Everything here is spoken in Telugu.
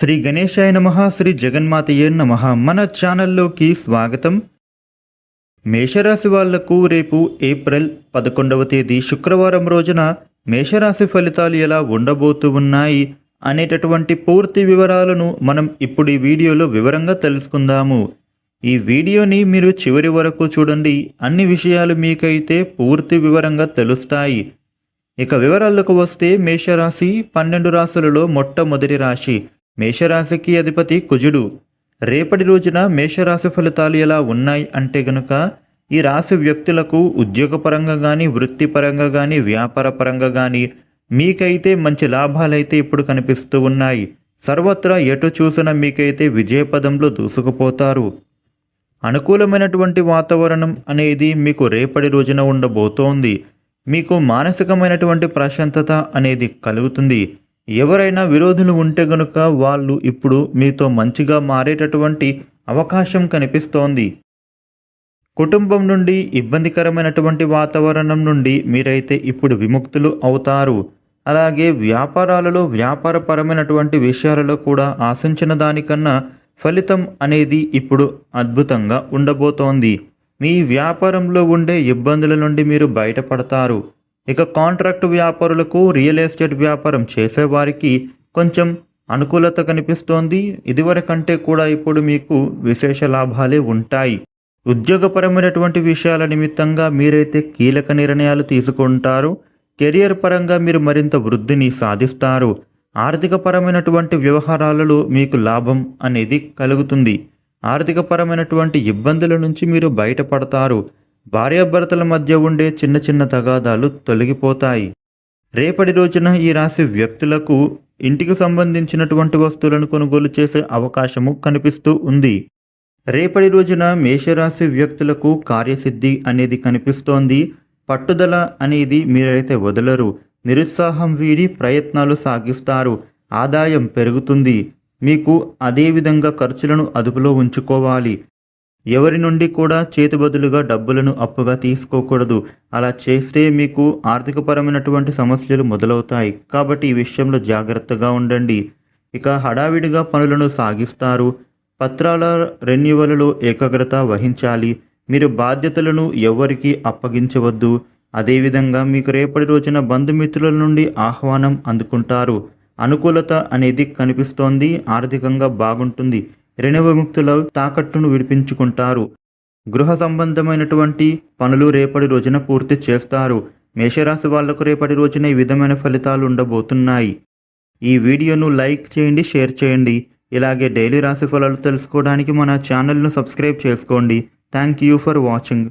శ్రీ గణేశాయ నమ శ్రీ జగన్మాతయే నమ. మన ఛానల్లోకి స్వాగతం. మేషరాశి వాళ్ళకు రేపు ఏప్రిల్ పదకొండవ తేదీ శుక్రవారం రోజున మేషరాశి ఫలితాలు ఎలా ఉండబోతూ ఉన్నాయి అనేటటువంటి పూర్తి వివరాలను మనం ఇప్పుడు ఈ వీడియోలో వివరంగా తెలుసుకుందాము. ఈ వీడియోని మీరు చివరి వరకు చూడండి. అన్ని విషయాలు మీకైతే పూర్తి వివరంగా తెలుస్తాయి. ఇక వివరాలకు వస్తే మేషరాశి పన్నెండు రాశులలో మొట్టమొదటి రాశి. మేషరాశికి అధిపతి కుజుడు. రేపటి రోజున మేషరాశి ఫలితాలు ఎలా ఉన్నాయి అంటే గనుక ఈ రాశి వ్యక్తులకు ఉద్యోగపరంగా కానీ వృత్తిపరంగా కానీ వ్యాపార పరంగా కానీ మీకైతే మంచి లాభాలైతే ఇప్పుడు కనిపిస్తూ ఉన్నాయి. సర్వత్రా ఎటు చూసినా మీకైతే విజయపదంలో దూసుకుపోతారు. అనుకూలమైనటువంటి వాతావరణం అనేది మీకు రేపటి రోజున ఉండబోతోంది. మీకు మానసికమైనటువంటి ప్రశాంతత అనేది కలుగుతుంది. ఎవరైనా విరోధులు ఉంటే గనుక వాళ్ళు ఇప్పుడు మీతో మంచిగా మారేటటువంటి అవకాశం కనిపిస్తోంది. కుటుంబం నుండి ఇబ్బందికరమైనటువంటి వాతావరణం నుండి మీరైతే ఇప్పుడు విముక్తులు అవుతారు. అలాగే వ్యాపారాలలో వ్యాపారపరమైనటువంటి విషయాలలో కూడా ఆశించిన దానికన్నా ఫలితం అనేది ఇప్పుడు అద్భుతంగా ఉండబోతోంది. మీ వ్యాపారంలో ఉండే ఇబ్బందుల నుండి మీరు బయటపడతారు. ఇక కాంట్రాక్ట్ వ్యాపారులకు రియల్ ఎస్టేట్ వ్యాపారం చేసేవారికి కొంచెం అనుకూలత కనిపిస్తోంది. ఇదివరకంటే కూడా ఇప్పుడు మీకు విశేష లాభాలే ఉంటాయి. ఉద్యోగపరమైనటువంటి విషయాల నిమిత్తంగా మీరైతే కీలక నిర్ణయాలు తీసుకుంటారు. కెరియర్ పరంగా మీరు మరింత వృద్ధిని సాధిస్తారు. ఆర్థికపరమైనటువంటి వ్యవహారాలలో మీకు లాభం అనేది కలుగుతుంది. ఆర్థికపరమైనటువంటి ఇబ్బందుల నుంచి మీరు బయటపడతారు. భార్యాభర్తల మధ్య ఉండే చిన్న చిన్న తగాదాలు తొలగిపోతాయి. రేపటి రోజున ఈ రాశి వ్యక్తులకు ఇంటికి సంబంధించినటువంటి వస్తువులను కొనుగోలు చేసే అవకాశము కనిపిస్తూ ఉంది. రేపటి రోజున మేషరాశి వ్యక్తులకు కార్యసిద్ధి అనేది కనిపిస్తోంది. పట్టుదల అనేది మీరైతే వదలరు. నిరుత్సాహం వీడి ప్రయత్నాలు సాగిస్తారు. ఆదాయం పెరుగుతుంది. మీకు అదేవిధంగా ఖర్చులను అదుపులో ఉంచుకోవాలి. ఎవరి నుండి కూడా చేతి బదులుగా డబ్బులను అప్పుగా తీసుకోకూడదు. అలా చేస్తే మీకు ఆర్థికపరమైనటువంటి సమస్యలు మొదలవుతాయి. కాబట్టి ఈ విషయంలో జాగ్రత్తగా ఉండండి. ఇక హడావిడిగా పనులను సాగిస్తారు. పత్రాల రెన్యువల్లో ఏకాగ్రత వహించాలి. మీరు బాధ్యతలను ఎవరికి అప్పగించవద్దు. అదేవిధంగా మీకు రేపటి రోజున బంధుమిత్రుల నుండి ఆహ్వానం అందుకుంటారు. అనుకూలత అనేది కనిపిస్తోంది. ఆర్థికంగా బాగుంటుంది. రుణ విముక్తుల తాకట్టును విడిపించుకుంటారు. గృహ సంబంధమైనటువంటి పనులు రేపటి రోజున పూర్తి చేస్తారు. మేషరాశి వాళ్ళకు రేపటి రోజున ఈ విధమైన ఫలితాలు ఉండబోతున్నాయి. ఈ వీడియోను లైక్ చేయండి షేర్ చేయండి. ఇలాగే డైలీ రాశి ఫలాలు తెలుసుకోవడానికి మన ఛానల్ను సబ్స్క్రైబ్ చేసుకోండి. Thank you for watching.